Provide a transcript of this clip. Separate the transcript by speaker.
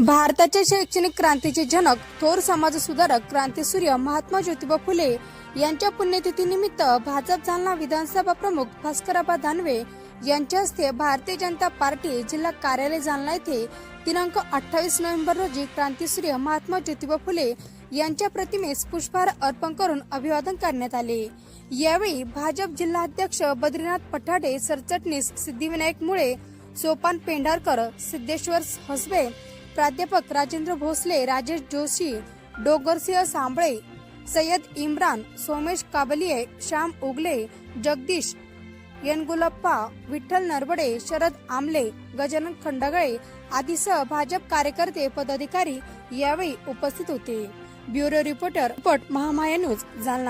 Speaker 1: भारताच्या शैक्षणिक क्रांतीचे जनक थोर समाजसुधारक क्रांतीसूर्य महात्मा ज्योतिबा फुले यांच्या पुण्यतिथीनिमित्त भाजप जालना विधानसभा प्रमुख भास्करबा दानवे यांच्या हस्ते भारतीय जनता पार्टी जिल्हा कार्यालय जालना येथे दिनांक अठ्ठावीस नोव्हेंबर रोजी क्रांतीसूर्य महात्मा ज्योतिबा फुले यांच्या प्रतिमेस पुष्पहार अर्पण करून अभिवादन करण्यात आले. यावेळी भाजप जिल्हाध्यक्ष बद्रीनाथ पठाडे सरचटणीस सिद्धिविनायक मुळे सोपान पेंढारकर सिद्धेश्वर हसबे प्राध्यापक राजेंद्र भोसले राजेश जोशी डोगरसिंह सांबळे सय्यद इम्रान सोमेश काबलिये श्याम उगले जगदीश यनगुलप्पा विठ्ठल नरबडे शरद आमले गजानन खंडगळे आदीसह भाजप कार्यकर्ते पदाधिकारी यावेळी उपस्थित होते. ब्युरो रिपोर्टर पट महामाया न्यूज जालना.